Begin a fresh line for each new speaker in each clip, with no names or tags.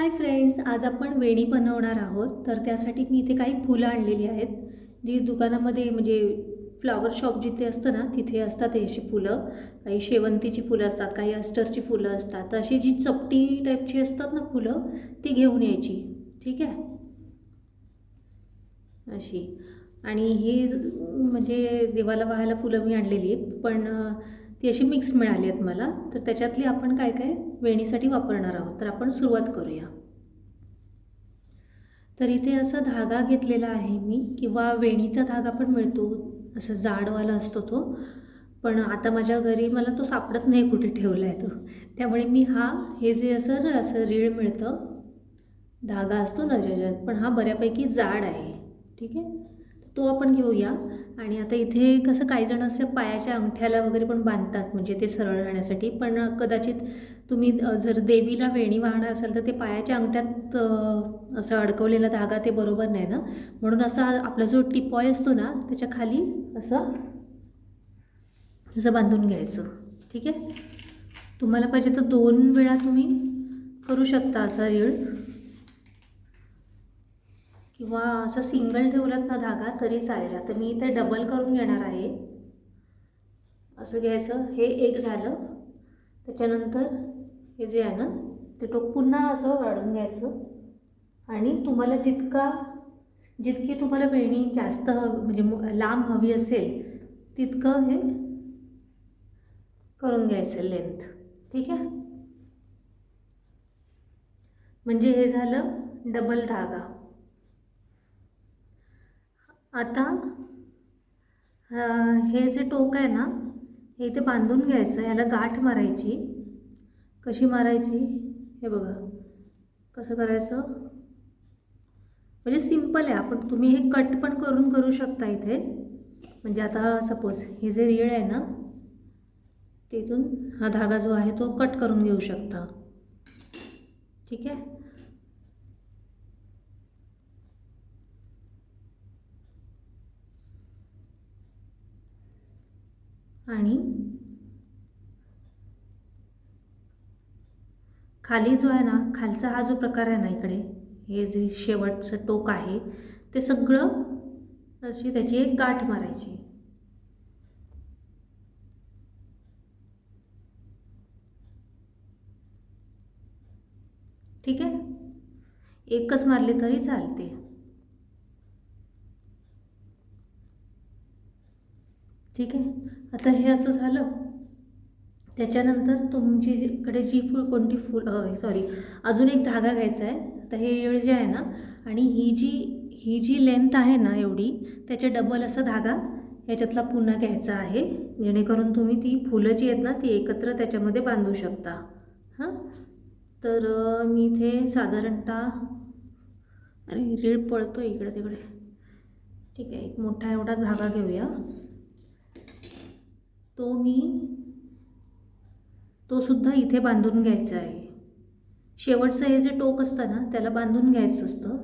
Hi friends आज आपण वेणी बनवणार आहोत. तर त्यासाठी मी इथे काही फुलं आणलेली आहेत. जी दुकानामध्ये म्हणजे फ्लावर शॉप जिथे असतं ना तिथे असतात अशी फुलं. काही शेवंतीची फुलं असतात काही अस्टरची फुलं असतात. अशी जी चपटी टाईपची असतात ना फुलं ती घेऊन यायची. ठीक आहे? अशी. आणि ही म्हणजे देवाला वाहायला फुलं मी आणलेली आहेत. पण ती अशी मिक्स मिळाली आहेत मला. तर त्याच्यातली आपण काय काय वेणीसाठी वापरणार आहोत? तर आपण सुरुवात करूया. तर इथे असा धागा घेतलेला आहे मी किंवा वेणीचा धागा पण मिळतो. असं जाडवाला असतो तो. पण आता माझ्या घरी मला तो सापडत नाही कुठे ठेवला आहे तो. त्यामुळे मी हा हे जे असं असं रीळ मिळतं धागा असतो ना ज्याच्यात पण हा बऱ्यापैकी जाड आहे. ठीक आहे? तो आपण घेऊया. आणि आता इथे कसं काही जण असं पायाच्या अंगठ्याला वगैरे पण बांधतात म्हणजे ते सरळ राहण्यासाठी. पण कदाचित तुम्ही जर देवीला वेणी वाहणार असाल तर ते पायाच्या अंगठ्यात असं अडकवलेला धागा ते बरोबर नाही ना? म्हणून असा आपला जो टिपॉय असतो ना त्याच्याखाली असं असं बांधून घ्यायचं. ठीक आहे? तुम्हाला पाहिजे तर दोन वेळा तुम्ही करू शकता असा रीळ. किंवा असं सिंगल ठेवलंत ना धागा तरी चालेल. आता मी इथे डबल करून घेणार आहे. असं घ्यायचं. हे एक झालं. त्याच्यानंतर हे जे आहे ना ते टोक पुन्हा असं वाढून घ्यायचं. आणि तुम्हाला जितका जितकी तुम्हाला वेणी जास्त हवी म्हणजे लांब हवी असेल तितकं हे करून घ्यायचं लेंथ ठीक आहे? म्हणजे हे झालं डबल धागा. आता हे जे टोक आहे ना हे इथे बांधून घ्यायचं याला गाठ मारायची. कशी मारायची? हे बघा. कसं करायचं? म्हणजे सिंपल आहे आपण तुम्ही हे कट पण करून करू शकता इथे. म्हणजे आता सपोज हे जे रीळ आहे ना तिथून हा धागा जो आहे तो कट करून घेऊ शकता. ठीक आहे? आणि खाली जो आहे ना खालचा हा जो प्रकार आहे ना इकडे हे जे शेवटचं टोक आहे ते सगळं अशी त्याची एक गाठ मारायची. ठीक आहे? एकच मारली तरी चालते. ठीक आहे? आता हे असं झालं. त्याच्यानंतर तुमची जी फुल कोणती फुल सॉरी अजून एक धागा घ्यायचा आहे. तर हे येळ जे आहे ना आणि ही जी ही जी लेंथ आहे ना एवढी त्याच्या डबल असा धागा याच्यातला पुन्हा घ्यायचा आहे. जेणेकरून तुम्ही ती फुलं जी आहेत ना ती एकत्र त्याच्यामध्ये बांधू शकता. हां? तर मी इथे साधारणतः अरे रीळ पळतो इकडे तिकडे. ठीक आहे एक मोठा एवढा धागा घेऊया. तो मी तो सुद्धा इथे बांधून घ्यायचा आहे. शेवटचं हे जे टोक असतं ना त्याला बांधून घ्यायचं असतं.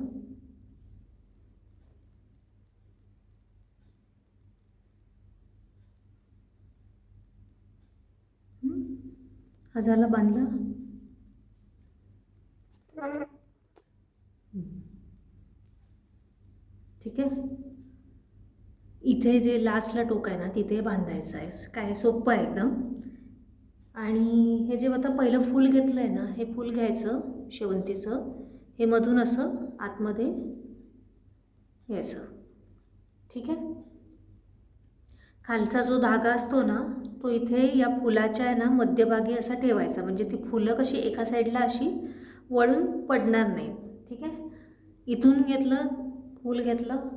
हा झाला बांधला? ठीक आहे? इथे जे लास्टला टोक आहे ना तिथे बांधायचं आहे. काय सोपं आहे एकदम. आणि हे जे आता पहिलं फूल घेतलं आहे ना हे फूल घ्यायचं शेवंतीचं. हे मधून असं आतमध्ये यायचं. ठीक आहे? खालचा जो धागा असतो ना तो इथे या फुलाच्या आहे ना मध्यभागी असा ठेवायचा. म्हणजे ती फुलं कशी एका साईडला अशी वळून पडणार नाहीत. ठीक आहे? इथून घेतलं फूल घेतलं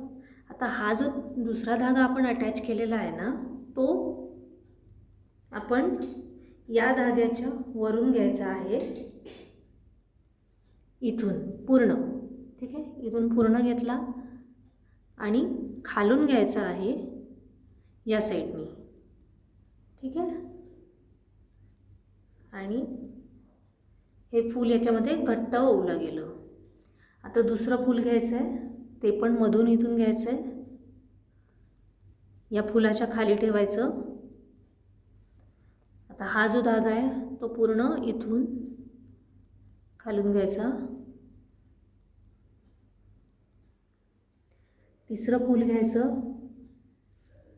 आता हा जो दुसरा धागा आपण अटॅच केलेला आहे ना तो आपण या धाग्याच्या वरून घ्यायचा आहे. इथून पूर्ण ठीक आहे? इथून पूर्ण घेतला आणि खालून घ्यायचा आहे या साईडनी ठीक आहे? आणि हे फूल याच्यामध्ये घट्ट ओवलं गेलं. आता दुसरं फूल घ्यायचं आहे ते पण मधून इथून घ्यायचं आहे या फुलाच्या खाली ठेवायचं. आता हा जो धागा आहे तो पूर्ण इथून खालून घ्यायचा. तिसरं फूल घ्यायचं.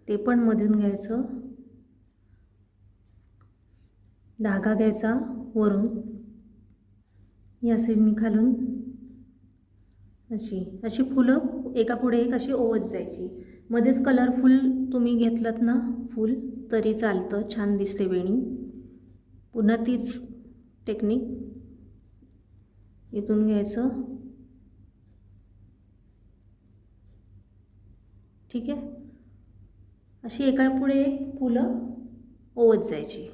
ते पण मधून घ्यायचं. धागा घ्यायचा वरून या साईडनी खालून. अशी अशी फुलं एकापुढे एक अशी ओवत जायची. मध्येच कलरफुल तुम्ही घेतलात ना फूल तरी चालतं छान दिसते वेणी. पुन्हा तीच टेक्निक इथून घ्यायचं. ठीक आहे? अशी एकापुढे एक फुलं ओवत जायची.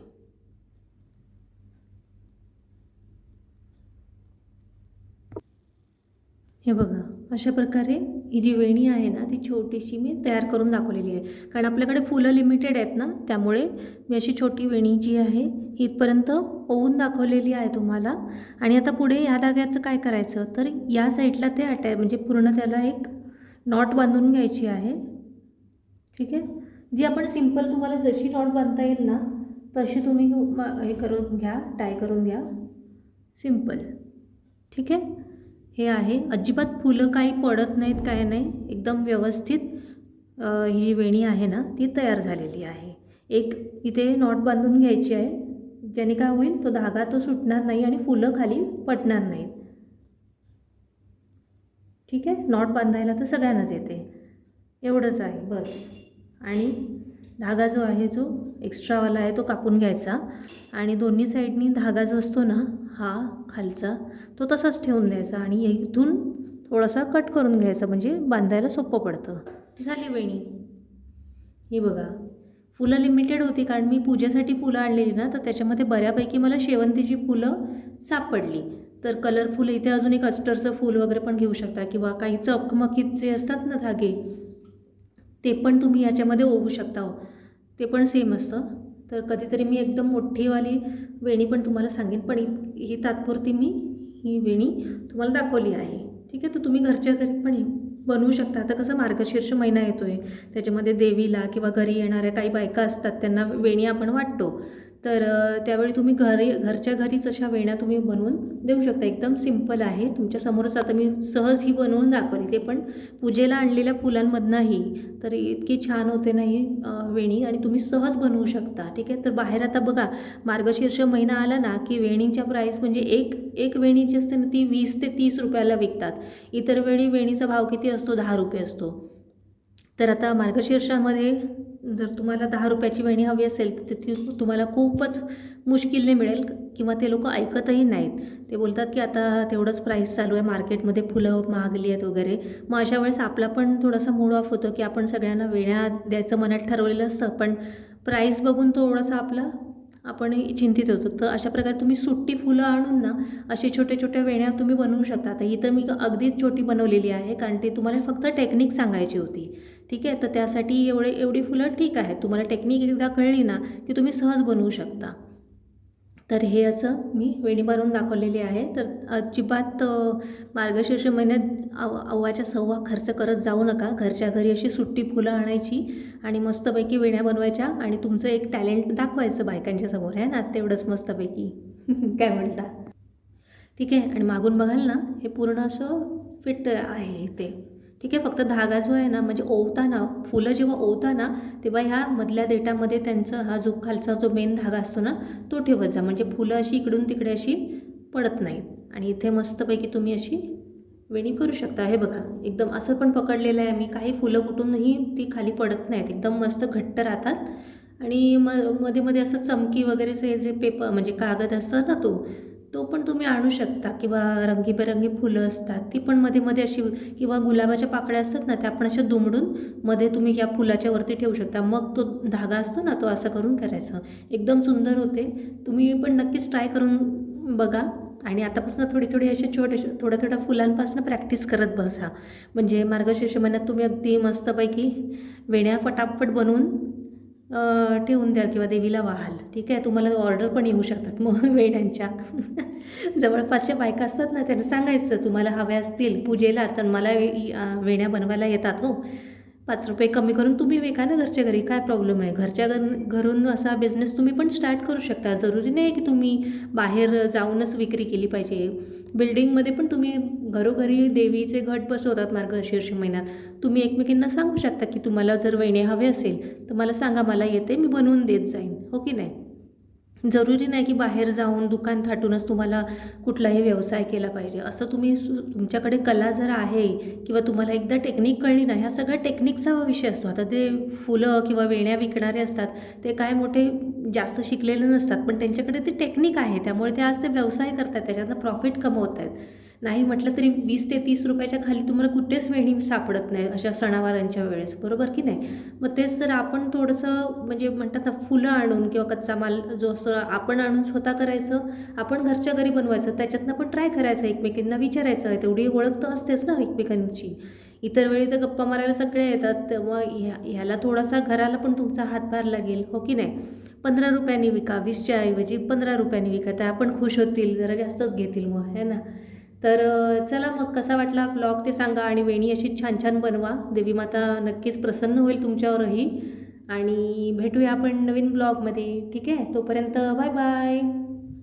हे बघा अशा प्रकारे ही जी वेणी आहे ना ती छोटीशी मी तयार करून दाखवलेली आहे. कारण आपल्याकडे फुलं लिमिटेड आहेत ना त्यामुळे मी अशी छोटी वेणी जी आहे इथपर्यंत ओवून दाखवलेली आहे तुम्हाला. आणि आता पुढे ह्या धाग्याचं काय करायचं? तर या साईडला ते अटॅ म्हणजे पूर्ण त्याला एक नॉट बांधून घ्यायची आहे. ठीक आहे? जी आपण सिंपल तुम्हाला जशी नॉट बांधता येईल ना तशी तुम्ही हे करून घ्या टाय करून घ्या. सिंपल ठीक आहे? हे आहे. अजिबात फुलं काही पडत नाहीत काय नाही. एकदम व्यवस्थित ही जी वेणी आहे ना ती तयार झालेली आहे. एक इथे नॉट बांधून घ्यायची आहे. ज्याने काय होईल तो धागा तो सुटणार नाही आणि फुलं खाली पटणार नाहीत. ठीक आहे? नॉट बांधायला तर सगळ्यांनाच येते. एवढंच आहे. बस. आणि धागा जो आहे जो एक्स्ट्रावाला आहे तो कापून घ्यायचा. आणि दोन्ही साईडनी धागा जो असतो ना हा खालचा तो तसाच ठेवून द्यायचा आणि इथून थोडासा कट करून घ्यायचा म्हणजे बांधायला सोपं पडतं. झाली वेणी. ही बघा. फुलं लिमिटेड होती कारण मी पूजेसाठी फुलं आणलेली ना तर त्याच्यामध्ये बऱ्यापैकी मला शेवंतीची फुलं सापडली. तर कलरफुल इथे अजून एक अस्टरचं फूल वगैरे पण घेऊ शकता किंवा काही चकमकीत जे असतात ना धागे ते पण तुम्ही याच्यामध्ये ओवू शकता हो. ते पण सेम असतं. तर कधीतरी मी एकदम मोठीवाली वेणी पण तुम्हाला सांगेन पण ही ही तात्पुरती मी ही वेणी तुम्हाला दाखवली आहे. ठीक आहे? तर तुम्ही घरच्या घरी पण बनवू शकता. आता कसं मार्गशीर्ष महिना येतो आहे त्याच्यामध्ये देवीला किंवा घरी येणाऱ्या काही बायका असतात त्यांना वेणी आपण वाटतो. तर त्यावेळी तुम्ही घरी घरच्या घरीच अशा वेण्या तुम्ही बनवून देऊ शकता. एकदम सिंपल आहे. तुमच्यासमोरच आता मी सहज ही बनवून दाखवली ते पण पूजेला आणलेल्या फुलांमधनंही तर इतकी छान होते ना ही वेणी आणि तुम्ही सहज बनवू शकता. ठीक आहे? तर बाहेर आता बघा मार्गशीर्ष महिना आला ना की वेणींच्या प्राईस म्हणजे एक एक वेणी जी असते ना ती वीस ते तीस रुपयाला विकतात. इतर वेळी वेणीचा भाव किती असतो? दहा रुपये असतो. तर आता मार्गशीर्षामध्ये जर तुम्हाला दहा रुपयाची वेणी हवी असेल तर ती तुम्हाला खूपच मुश्किलने मिळेल किंवा ते लोक ऐकतही नाहीत. ते बोलतात की आता तेवढंच प्राईस चालू आहे मार्केटमध्ये फुलं महागली आहेत वगैरे. मग अशा वेळेस आपला पण थोडासा मूड ऑफ होतो की आपण सगळ्यांना वेण्या द्यायचं मनात ठरवलेलं असतं पण प्राईस बघून थोडंसं आपलं आपण चिंतित होतो. तर अशा प्रकारे तुम्ही सुट्टी फुलं आणून ना असे छोट्या छोट्या वेण्या तुम्ही बनवू शकता. आता ही तर मी अगदीच छोटी बनवलेली आहे कारण ते तुम्हाला फक्त टेक्निक सांगायची होती. ठीक आहे? तर त्यासाठी एवढे एवढी फुलं ठीक आहे तुम्हाला टेक्निक एकदा कळली ना की तुम्ही सहज बनवू शकता. तर हे असं मी वेणी मारून दाखवलेली आहे. तर अजिबात मार्गशीर्ष महिन्यात आव अव्वाच्या सव्वा खर्च करत जाऊ नका. घरच्या घरी अशी सुट्टी फुलं आणायची आणि मस्तपैकी वेण्या बनवायच्या आणि तुमचं एक टॅलेंट दाखवायचं बायकांच्या समोर आहे ना? तेवढंच मस्तपैकी. काय म्हणता? ठीक आहे. आणि मागून बघाल ना हे पूर्ण असं फिट आहे ते ठीक आहे? फक्त धागा जो आहे ना म्हणजे ओवताना फुलं जेव्हा ओवताना तेव्हा ह्या मधल्या देटामध्ये त्यांचा हा जो खालचा जो मेन धागा असतो ना तो ठेवत जा. म्हणजे फुलं अशी इकडून तिकडे अशी पडत नाहीत. आणि इथे मस्तपैकी तुम्ही अशी वेणी करू शकता. हे बघा एकदम असं पण पकडलेलं आहे मी. काही फुलं कुठूनही ती खाली पडत नाहीत. एकदम मस्त घट्ट राहतात. आणि म मध्ये मध्ये असं चमकी वगैरेचे जे पेपर म्हणजे कागद असतं ना तो तो पण तुम्ही आणू शकता किंवा रंगीबेरंगी फुलं असतात ती पण मध्ये मध्ये अशी किंवा गुलाबाच्या पाकळ्या असतात ना त्या पण अशा दुमडून मध्ये तुम्ही या फुलाच्या वरती ठेवू शकता. मग तो धागा असतो ना तो असं करून करायचं. एकदम सुंदर होते. तुम्ही पण नक्कीच ट्राय करून बघा. आणि आतापासून थोडी थोडी असे छोटे थोड्या थोड्या फुलांपासून प्रॅक्टिस करत बसा. म्हणजे मार्गशीर्ष महिन्यात तुम्ही अगदी मस्तपैकी वेण्या फटाफट बनवून ठेवून द्याल किंवा देवीला वाहाल. ठीक आहे? तुम्हाला ऑर्डर पण येऊ शकतात मग वेण्यांच्या जवळपासच्या बायका असतात ना त्यांना सांगायचं तुम्हाला हव्या असतील पूजेला तर मला वेण्या बनवायला येतात हो. पाच रुपये कमी करून तुम्ही विका ना घरच्या घरी काय प्रॉब्लेम आहे? घरच्या घर घरून असा बिझनेस तुम्ही पण स्टार्ट करू शकता. जरुरी नाही की तुम्ही बाहेर जाऊनच विक्री केली पाहिजे. बिल्डिंगमध्ये पण तुम्ही घरोघरी देवीचे घट बसवतात मार्गशीर्ष महिन्यात. तुम्ही एकमेकींना सांगू शकता की तुम्हाला जर वेणे हवे असेल तर मला सांगा मला येते मी बनवून देत जाईन. हो की नाही? जरुरी नाही की बाहेर जाऊन दुकान थाटूनच तुम्हाला कुठलाही व्यवसाय केला पाहिजे. असं तुम्ही सु तुमच्याकडे कला जर आहे किंवा तुम्हाला एकदा टेक्निक कळली ना ह्या सगळ्या टेक्निकचा विषय असतो. आता ते फुलं किंवा वेण्या विकणारे असतात ते काय मोठे जास्त शिकलेले नसतात पण त्यांच्याकडे ते टेक्निक आहे. त्यामुळे ते आज ते व्यवसाय करतात त्याच्यातनं प्रॉफिट कमवत आहेत नाही म्हटलं तरी वीस ते तीस रुपयाच्या खाली तुम्हाला कुठेच वेणी सापडत नाही अशा सणावारांच्या वेळेस. बरोबर की नाही? मग तेच जर आपण थोडंसं म्हणजे म्हणतात ना फुलं आणून किंवा कच्चा माल जो असतो आपण आणून स्वतः करायचं आपण घरच्या घरी बनवायचं त्याच्यातनं पण ट्राय करायचं एकमेकींना विचारायचं. तेवढी ओळख तर असतेच ना एकमेकांची. इतर वेळी तर गप्पा मारायला सगळे येतात. मग ह्या ह्याला थोडासा घराला पण तुमचा हातभार लागेल हो की नाही? पंधरा रुपयांनी विका वीसच्या ऐवजी पंधरा रुपयांनी विका त्या पण खुश होतील जरा जास्तच घेतील मग है ना? तर चला मग कसा वाटला ब्लॉग ते सांगा आणि वेणी अशी छान छान बनवा. देवी माता नक्कीच प्रसन्न होईल तुमच्यावरही. आणि भेटूया आपण नवीन ब्लॉगमध्ये ठीक आहे? तोपर्यंत बाय बाय.